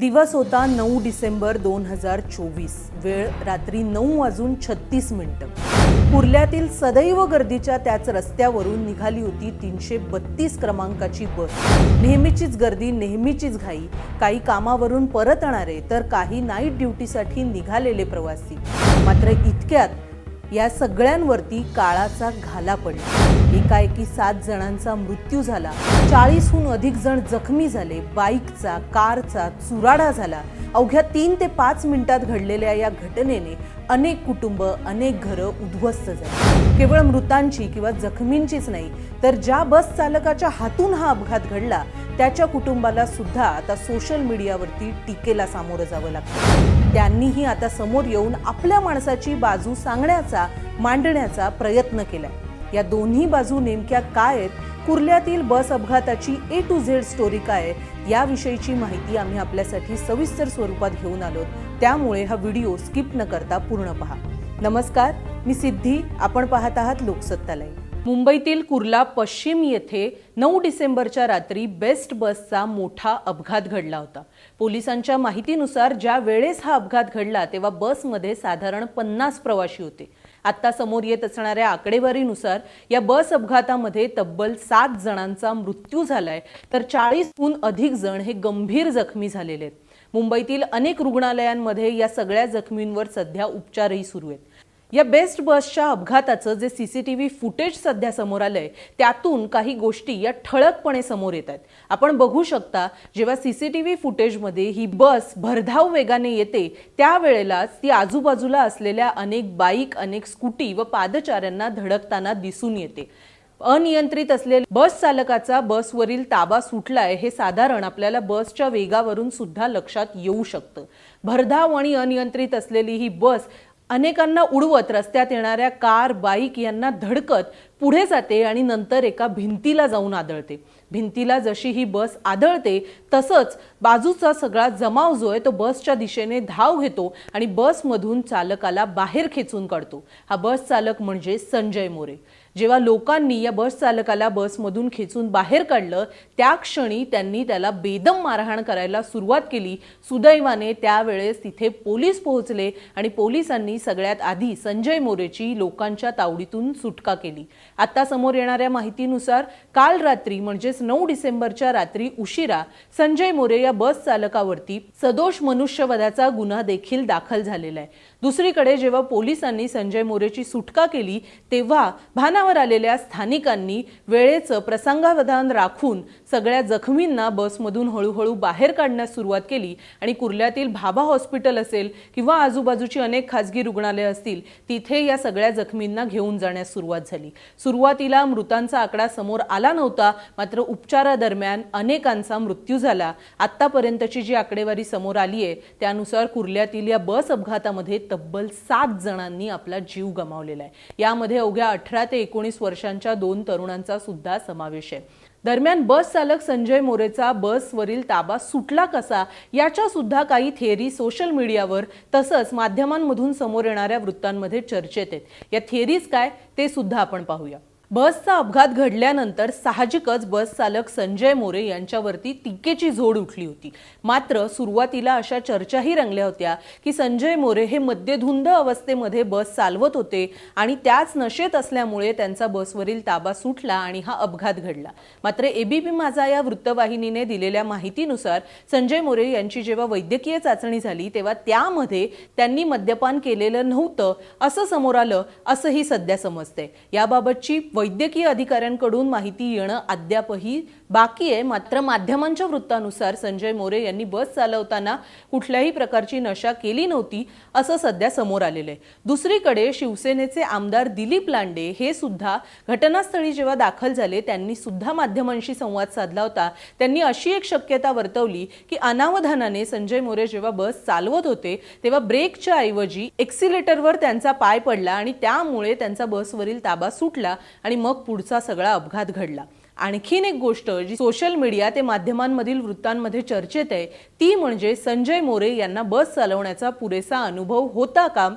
दिवस होता नऊ डिसेंबर दोन हजार चोवीस. वेळ रात्री नऊ वाजून छत्तीस मिनिटं. कुर्ल्यातील सदैव गर्दीच्या त्याच रस्त्यावरून निघाली होती तीनशे बत्तीस क्रमांकाची बस. नेहमीचीच गर्दी नेहमीचीच घाई. काही कामावरून परतणारे तर काही नाईट ड्युटीसाठी निघालेले प्रवासी. मात्र इतक्यात या सगळ्यांवरती काळाचा घाला पडला. एकाएकी सात जणांचा मृत्यू झाला. चाळीसहून अधिक जण जखमी झाले. बाईकचा कारचा चुराडा झाला. अवघ्या तीन ते पाच मिनिटात घडलेल्या या घटनेने अनेक कुटुंब अनेक घरं उद्ध्वस्त झाली. केवळ मृतांची किंवा जखमींचीच नाही तर ज्या बस चालकाच्या हातून हा अपघात घडला त्याच्या कुटुंबाला सुद्धा आता सोशल मीडियावरती टीकेला सामोरं जावं लागतं. त्यांनीही आता समोर येऊन आपल्या माणसाची बाजू सांगण्याचा मांडण्याचा प्रयत्न केलाय. या दोन्ही बाजू नेमक्या काय आहेत? कुर्ल्यातील बस अपघाताची ए टू झेड स्टोरी काय आहे? याविषयीची माहिती आम्ही आपल्यासाठी सविस्तर स्वरूपात घेऊन आलो त्यामुळे हा व्हिडिओ स्किप न करता पूर्ण पहा. नमस्कार मी सिद्धी. आपण पाहत आहात लोकसत्तालय मुंबईतील कुर्ला पश्चिम येथे नऊ डिसेंबरच्या रात्री बेस्ट बसचा मोठा अपघात घडला होता. पोलिसांच्या माहितीनुसार ज्या वेळेस हा अपघात घडला तेव्हा बसमध्ये साधारण पन्नास प्रवासी होते. आत्ता समोर येत असणाऱ्या आकडेवारीनुसार या बस अपघातामध्ये तब्बल सात जणांचा मृत्यू झालाय तर चाळीसहून अधिक जण हे गंभीर जखमी झालेले आहेत. मुंबईतील अनेक रुग्णालयांमध्ये या सगळ्या जखमींवर सध्या उपचारही सुरू आहेत. या बेस्ट बसच्या अपघाताचं जे सीसीटीव्ही फुटेज सध्या समोर आलंय त्यातून काही गोष्टी या ठळकपणे समोर येत आहेत. आपण बघू शकता जेव्हा सीसीटीव्ही फुटेजमध्ये ही बस भरधाव वेगाने येते त्यावेळेलाच ती आजूबाजूला असलेल्या अनेक बाईक अनेक स्कूटी व पादचाऱ्यांना धडकताना दिसून येते. अनियंत्रित असलेल्या बस चालकाचा बसवरील ताबा सुटलाय हे साधारण आपल्याला बसच्या वेगावरून सुद्धा लक्षात येऊ शकतं. भरधाव आणि अनियंत्रित असलेली ही बस अनेकांना उडवत रस्त्यात येणाऱ्या कार बाईक यांना धडकत पुढे जाते आणि नंतर एका भिंतीला जाऊन आदळते. भिंतीला जशी ही बस आदळते तसंच बाजूचा सगळा जमाव जो आहे तो बसच्या दिशेने धाव घेतो आणि बसमधून चालकाला बाहेर खेचून काढतो. हा बस चालक म्हणजे संजय मोरे. जेव्हा लोकांनी या बस चालकाला बसमधून खेचून बाहेर काढलं त्या क्षणी त्यांनी त्याला बेदम मारहाण करायला सुरुवात केली. सुदैवाने त्यावेळेस तिथे पोलीस पोहोचले आणि पोलिसांनी सगळ्यात आधी संजय मोरेची लोकांच्या तावडीतून सुटका केली. आता समोर येणाऱ्या माहितीनुसार काल रात्री म्हणजेच नऊ डिसेंबरच्या रात्री उशिरा संजय मोरे या बस चालकावरती सदोष मनुष्यवधाचा गुन्हा देखील दाखल झालेला आहे. दुसरीकडे जेव्हा पोलिसांनी संजय मोरेची सुटका केली तेव्हा भानावर आलेल्या स्थानिकांनी वेळेचं प्रसंगावधान राखून सगळ्या जखमींना बसमधून हळूहळू बाहेर काढण्यास सुरुवात केली. आणि कुर्ल्यातील भाभा हॉस्पिटल असेल किंवा आजूबाजूची अनेक खासगी रुग्णालय असतील तिथे या सगळ्या जखमींना घेऊन जाण्यास सुरुवात झाली. सुरुवातीला मृतांचा आकडा समोर आला नव्हता मात्र उपचारादरम्यान अनेकांचा मृत्यू झाला. आतापर्यंतची जी आकडेवारी समोर आली आहे त्यानुसार कुर्ल्यातील या बस अपघातामध्ये तब्बल सात जणांनी आपला जीव गमावलेला आहे. यामध्ये अवघ्या अठरा ते एकोणीस वर्षांच्या दोन तरुणांचा सुद्धा समावेश आहे. दरम्यान बस चालक संजय मोरेचा बसवरील ताबा सुटला कसा याच्या सुद्धा काही थिअरी सोशल मीडियावर तसंच माध्यमांमधून समोर येणाऱ्या वृत्तांमध्ये चर्चेत आहेत. या थिअरीज काय ते सुद्धा आपण पाहूया. बसचा अपघात घडल्यानंतर साहजिकच बस चालक संजय मोरे यांच्यावरती टीकेची झोड उठली होती. मात्र सुरुवातीला अशा चर्चाही रंगल्या होत्या की संजय मोरे हे मद्यधुंद अवस्थेमध्ये बस चालवत होते आणि त्याच नशेत असल्यामुळे त्यांचा बसवरील ताबा सुटला आणि हा अपघात घडला. मात्र एबीपी माझा या वृत्तवाहिनीने दिलेल्या माहितीनुसार संजय मोरे यांची जेव्हा वैद्यकीय चाचणी झाली तेव्हा त्यामध्ये त्यांनी मद्यपान केलेलं नव्हतं असं समोर आलं असंही सध्या समजतंय. याबाबतची वैद्यकीय अधिकाऱ्यांकडून माहिती येणं अद्यापही बाकी आहे मात्र माध्यमांच्या वृत्तानुसार संजय मोरे यांनी बस चालवताना कुठल्याही प्रकारची नशा केली नव्हती असं सध्या समोर आलेलं आहे. दुसरीकडे शिवसेनेचे आमदार दिलीप लांडे हे सुद्धा घटनास्थळी जेव्हा दाखल झाले त्यांनी सुद्धा माध्यमांशी संवाद साधला होता. त्यांनी अशी एक शक्यता वर्तवली की अनावधानाने संजय मोरे जेव्हा बस चालवत होते तेव्हा ब्रेकच्या ऐवजी एक्सिलेटरवर त्यांचा पाय पडला आणि त्यामुळे त्यांचा बसवरील ताबा सुटला आणि मग पुढचा सगळा अपघात घडला. आणखीन एक गोष्ट जी सोशल मीडिया ते माध्यमांमधील वृत्तांमध्ये चर्चेत आहे ती म्हणजे संजय मोरे यांना बस चालवण्याचा पुरेसा अनुभव होता का?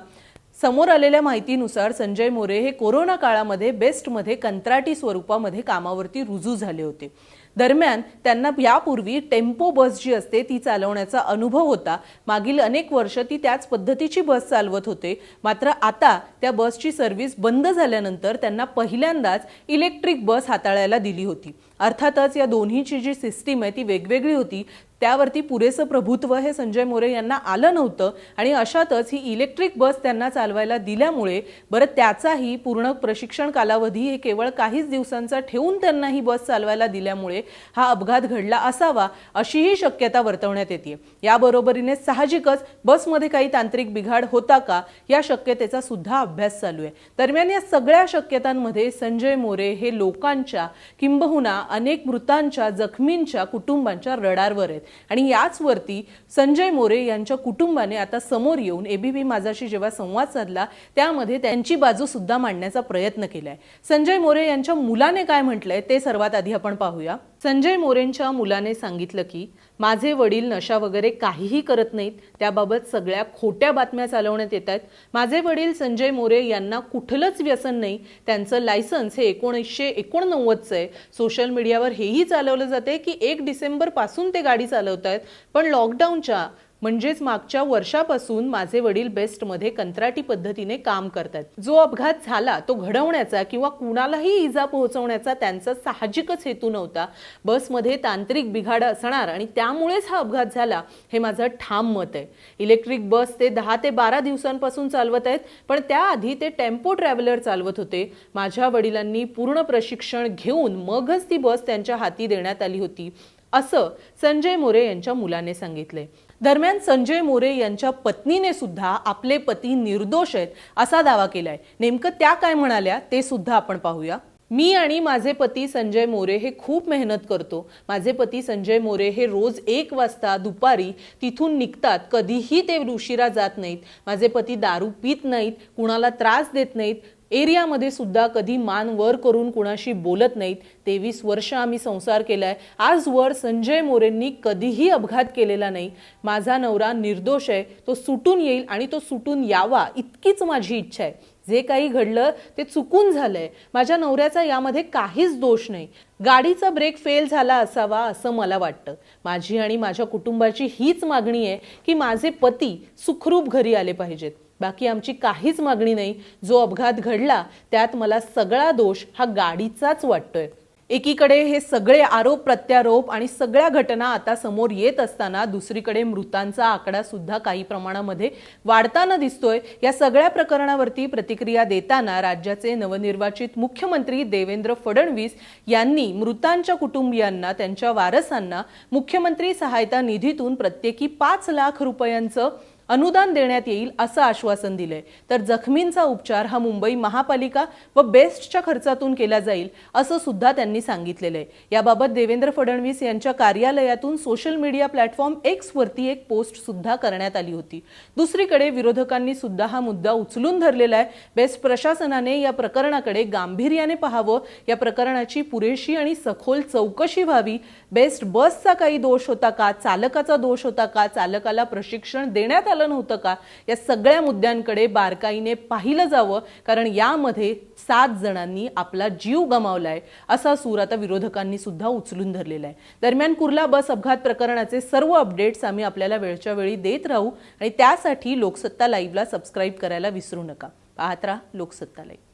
समोर आलेल्या माहितीनुसार संजय मोरे हे कोरोना काळामध्ये बेस्टमध्ये कंत्राटी स्वरूपामध्ये कामावरती रुजू झाले होते. दरम्यान त्यांना यापूर्वी टेम्पो बस जी असते ती चालवण्याचा अनुभव होता. मागील अनेक वर्ष ती त्याच पद्धतीची बस चालवत होते. मात्र आता त्या बसची सर्व्हिस बंद झाल्यानंतर त्यांना पहिल्यांदाच इलेक्ट्रिक बस हाताळायला दिली होती. अर्थातच या दोन्हीची जी सिस्टीम आहे ती वेगवेगळी होती. त्यावरती पुरेसं प्रभुत्व हे संजय मोरे यांना आलं नव्हतं आणि अशातच ही इलेक्ट्रिक बस त्यांना चालवायला दिल्यामुळे बरं त्याचाही पूर्ण प्रशिक्षण कालावधी हे केवळ काहीच दिवसांचा ठेवून त्यांना ही बस चालवायला दिल्यामुळे हा अपघात घडला असावा अशीही शक्यता वर्तवण्यात येते याबरोबरीने साहजिकच बसमध्ये काही तांत्रिक बिघाड होता का या शक्यतेचा सुद्धा अभ्यास चालू आहे. दरम्यान या सगळ्या शक्यतांमध्ये संजय मोरे हे लोकांच्या किंबहुना अनेक मृतांच्या जखमींच्या कुटुंबांच्या रडारवर आहेत. आणि याचवरती संजय मोरे यांच्या कुटुंबाने आता समोर येऊन एबीपी माझाशी जेव्हा संवाद साधला त्यामध्ये त्यांची बाजू सुद्धा मांडण्याचा प्रयत्न केलाय. संजय मोरे यांच्या मुलाने काय म्हटलंय ते सर्वात आधी आपण पाहूया. संजय मोरेंच्या मुलाने सांगितलं की माझे वडील नशा वगैरे काहीही करत नाहीत त्याबाबत सगळ्या खोट्या बातम्या चालवण्यात येत आहेत. माझे वडील संजय मोरे यांना कुठलंच व्यसन नाही त्यांचं लायसन्स हे एकोणीसशे एकोणनव्वदचं आहे. सोशल मीडियावर हेही चालवलं जाते की एक डिसेंबरपासून ते गाडी चालवत आहेत पण लॉकडाऊनच्या म्हणजेच मागच्या वर्षापासून माझे वडील बेस्टमध्ये कंत्राटी पद्धतीने काम करतात जो अपघात झाला तो घडवण्याचा किंवा कुणालाही इजा पोहोचवण्याचा त्यांचा साहजिकच हेतू नव्हता. बसमध्ये तांत्रिक बिघाड असणार आणि त्यामुळेच हा अपघात झाला हे माझं ठाम मत आहे. इलेक्ट्रिक बस ते दहा ते बारा दिवसांपासून चालवत आहेत पण त्याआधी ते टेम्पो ट्रॅव्हलर चालवत होते. माझ्या वडिलांनी पूर्ण प्रशिक्षण घेऊन मगच ती बस त्यांच्या हाती देण्यात आली होती असं संजय मोरे यांच्या मुलाने सांगितले दरम्यान संजय मोरे यांच्या पत्नीने सुद्धा आपले पती निर्दोष आहेत असा दावा केलाय. नेमकं त्या काय म्हणाल्या ते सुद्धा आपण पाहूया. मी आणि माझे पती संजय मोरे हे खूप मेहनत करतो. माझे पती संजय मोरे हे रोज एक वाजता दुपारी तिथून निघतात. कधीही ते उशिरा जात नाहीत. माझे पती दारू पित नाहीत. कुणाला त्रास देत नाहीत. एरियामध्ये सुद्धा कधी मान वर करून कुणाशी बोलत नाहीत. तेवीस वर्ष आम्ही संसार केलाय. आजवर संजय मोरेंनी कधीही अपघात केलेला नाही. माझा नवरा निर्दोष आहे. तो सुटून येईल आणि तो सुटून यावा इतकीच माझी इच्छा आहे. जे काही घडलं ते चुकून झालंय. माझ्या नवऱ्याचा यामध्ये काहीच दोष नाही. गाडीचा ब्रेक फेल झाला असावा असं मला वाटतं. माझी आणि माझ्या कुटुंबाची हीच मागणी आहे की माझे पती सुखरूप घरी आले पाहिजेत. बाकी आमची काहीच मागणी नाही. जो अपघात घडला त्यात मला सगळा दोष हा गाडीचाच वाटतोय. एकीकडे हे सगळे आरोप प्रत्यारोप आणि सगळ्या घटना आता समोर येत असताना दुसरीकडे मृतांचा आकडा सुद्धा काही प्रमाणामध्ये वाढताना दिसतोय. या सगळ्या प्रकरणावरती प्रतिक्रिया देताना राज्याचे नवनिर्वाचित मुख्यमंत्री देवेंद्र फडणवीस यांनी मृतांच्या कुटुंबियांना त्यांच्या वारसांना मुख्यमंत्री सहायता निधीतून प्रत्येकी पाच लाख रुपयांचं अनुदान देण्यात येईल असं आश्वासन दिलंय. तर जखमींचा उपचार हा मुंबई महापालिका व बेस्टच्या खर्चातून केला जाईल असं सुद्धा त्यांनी सांगितलेलं आहे. याबाबत देवेंद्र फडणवीस यांच्या कार्यालयातून सोशल मीडिया प्लॅटफॉर्म एक्सवरती एक पोस्ट सुद्धा करण्यात आली होती. दुसरीकडे विरोधकांनी सुद्धा हा मुद्दा उचलून धरलेला आहे. बेस्ट प्रशासनाने या प्रकरणाकडे गांभीर्याने पाहावं. या प्रकरणाची पुरेशी आणि सखोल चौकशी व्हावी. बेस्ट बसचा काही दोष होता का? चालकाचा दोष होता का? चालकाला प्रशिक्षण देण्यात आलं नव्हतं का? या सगळ्या मुद्द्यांकडे बारकाईने पाहिलं जावं. कारण यामध्ये सात जणांनी आपला जीव गमावलाय असा सूर आता विरोधकांनी सुद्धा उचलून धरलेला आहे. दरम्यान कुर्ला बस अपघात प्रकरणाचे सर्व अपडेट्स आम्ही आपल्याला वेळच्या वेळी देत राहू. आणि त्यासाठी लोकसत्ता लाईव्हला सबस्क्राईब करायला विसरू नका. पाहत राहा लोकसत्ता लाईव्ह.